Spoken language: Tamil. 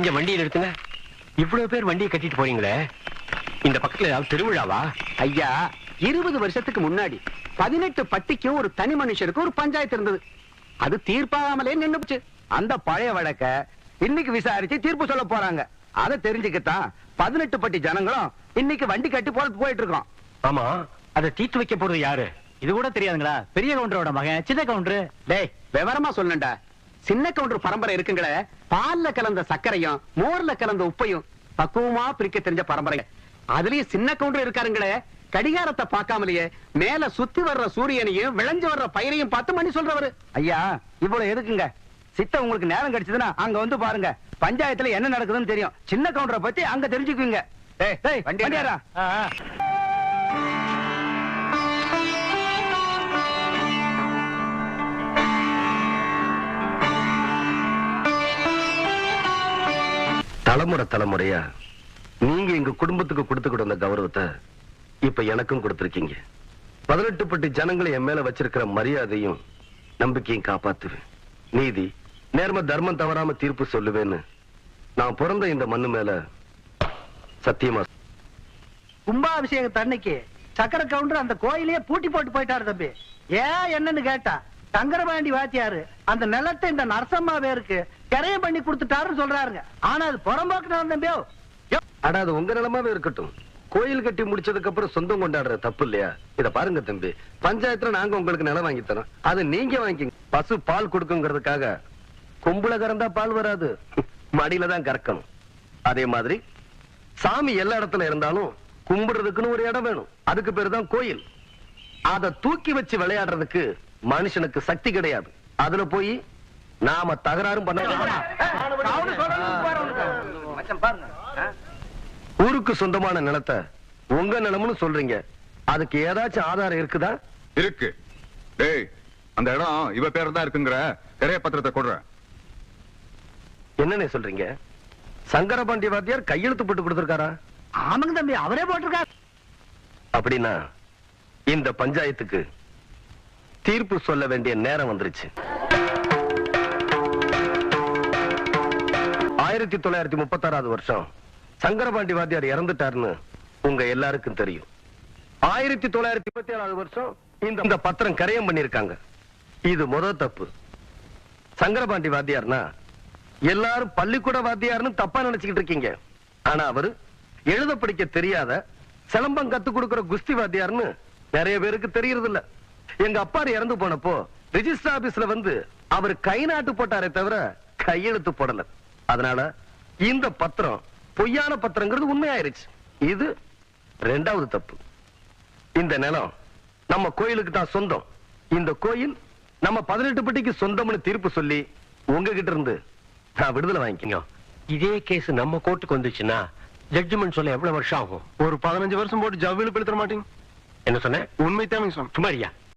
இங்க வண்டியை நிறுத்துங்க. இவ்வளவு பேர் வண்டியை கட்டிட்டு போறீங்களே? இந்த பக்கத்துல ஏதாவது திருவிழாவா? ஐயா இருபது வருஷத்துக்கு முன்னாடி பதினெட்டு பட்டிக்கும் ஒரு தனி மனுஷருக்கு ஒரு பஞ்சாயத்து இருந்தது. அது தீர்ப்பாகாமலே நின்னுச்சு அந்த பழைய வழக்க இன்னைக்கு விசாரிச்சு தீர்ப்பு சொல்ல போறாங்க. அதை தெரிஞ்சுக்கத்தான் பதினெட்டு பட்டி ஜனங்களும் இன்னைக்கு வண்டி கட்டி போறது போயிட்டு இருக்கோம். ஆமா அதை தீர்த்து வைக்க போறது யாரு? இது கூட தெரியாதுங்களா? பெரிய கவுண்டரோட மகன் சின்ன கவுண்டர் டேய் விவரமா சொல்லணும்டா சின்ன கவுண்டர் பரம்பரை இருக்குங்களே. பால்ல கலந்த சர்க்கரையும் மோர்ல கலந்த உப்பையும் பக்குவமா பிரிக்க தெரிஞ்ச பரம்பரை அதுலயும் சின்ன கவுண்டர் இருக்காருங்களே. கடிகாரத்தை பார்க்காமலேயே மேல சுத்தி வர்ற சூரியனையும் விளைஞ்சு வர்ற பயிரையும் பார்த்து மணி சொல்றவரு. ஐயா இவ்வளவு எதுக்குங்க? சித்த உங்களுக்கு நேரம் கிடைச்சதுன்னா அங்க வந்து பாருங்க. பஞ்சாயத்துல என்ன நடக்குதுன்னு தெரியும். சின்ன கவுண்டரை பத்தி அங்க தெரிஞ்சுக்குவீங்க. தலைமுறை தலைமுறையா நீங்க எங்க குடும்பத்துக்கு கொடுத்துக்கிட்டு வந்த கௌரவத்தை இப்ப எனக்கும் கொடுத்திருக்கீங்க. பதினெட்டு பட்டி ஜனங்களை என் மேல வச்சிருக்கிற மரியாதையும் நம்பிக்கையும் காப்பாத்துவேன். நீதி நேர்ம தர்மம் தவறாம தீர்ப்பு சொல்லுவேன்னு நான் பிறந்த இந்த மண்ணு மேல சத்தியமா கும்பாபிஷேகத்தன்னைக்கு சக்கர கவுண்டர் அந்த கோயிலையே பூட்டி போட்டு போயிட்டாரு தம்பி. ஏன் என்னன்னு கேட்டா சங்கரபாண்டி வாத்தியாரு அந்த நிலத்தை இந்த நரசம்மா பேருக்கு கரையம் பண்ணி கொடுத்துட்டாருன்னு சொல்றாருங்க. ஆனா அது புறம்போக்கு தம்பியோ? ஆனா அது உங்க நிலமாவே இருக்கட்டும். கோயில் கட்டி முடிச்சதுக்கு அப்புறம் சொந்தம் கொண்டாடுற தப்பு இல்லையா? இத பாருங்க தம்பி. பஞ்சாயத்துல நாங்க உங்களுக்கு நிலம் வாங்கி தரோம். அது நீங்க வாங்கிக்கங்க பசு பால் கொடுக்குங்கிறதுக்காக கொம்புல கறந்தா பால் வராது. மடியில தான் கறக்கணும். அதே மாதிரி சாமி எல்லா இடத்துல இருந்தாலும் கும்பிடுறதுக்குன்னு ஒரு இடம் வேணும். அதுக்கு பேரு தான் கோயில். அதை தூக்கி வச்சு விளையாடுறதுக்கு மனுஷனுக்கு சக்தி கிடையாது. அதுல போய் நாம தகராறும் பண்ண ஊருக்கு சொந்தமான நிலத்தை உங்க நிலம்னு சொல்றீங்க. அதுக்கு ஏதாச்சும் ஆதாரம் இருக்குதா? இருக்கு. டேய் அந்த இடம் இவ பேர் தான் இருக்குங்கிற. நிறைய பத்திரத்தை கொடுறேன். என்னன்னு சொல்றீங்க? சங்கரபாண்டி வாத்தியார் கையெழுத்து போட்டு கொடுத்திருக்காரா? ஆமாங்க தம்பி அவரே போட்டிருக்காரு. அப்படின்னா இந்த பஞ்சாயத்துக்கு தீர்ப்பு சொல்ல வேண்டிய நேரம் வந்துருச்சு. ஆயிரத்தி தொள்ளாயிரத்தி முப்பத்தாறாவது வருஷம். சங்கரபாண்டி வாத்தியார் இறந்துட்டாருன்னு உங்க எல்லாருக்கும் தெரியும். ஆயிரத்தி தொள்ளாயிரத்தி முப்பத்தி ஏழாவது வருஷம் இந்த பத்திரம் கரையம் பண்ணிருக்காங்க இது முதல் தப்பு. சங்கரபாண்டி வாத்தியார்னா எல்லாரும் பள்ளிக்கூட வாத்தியார்னு தப்பா நினைச்சுக்கிட்டு இருக்கீங்க. ஆனா அவரு எழுத படிக்க தெரியாத சிலம்பம் கத்து கொடுக்கிற குஸ்தி வாத்தியார்னு நிறைய பேருக்கு தெரியறது இல்ல எங்க அப்பா இறந்து போனப்போ ரிஜிஸ்டர் ஆபீஸ்ல வந்து அவர் கை நாட்டு போட்டாரே தவிர கையெழுத்து போடல. அதனால இந்த பத்திரம் பொய்யான பத்திரங்கிறது உண்மையாயிருச்சு. இது ரெண்டாவது தப்பு. இந்த நிலம் நம்ம கோயிலுக்கு தான் சொந்தம். இந்த கோயில் நம்ம பதினெட்டு பட்டிக்கு சொந்தம்னு தீர்ப்பு சொல்லி உங்ககிட்ட இருந்து நான் விடுதலை வாங்கிக்கங்க. இதே கேஸ் நம்ம கோர்ட்டுக்கு வந்துச்சுன்னா ஜட்ஜ்மெண்ட் சொல்ல எவ்வளவு வருஷம் ஆகும்? ஒரு பதினஞ்சு வருஷம் போட்டு ஜவ்வில பெடுத்துற மாட்டீங்க. என்ன சொன்ன? உண்மை தான் சுமாரியா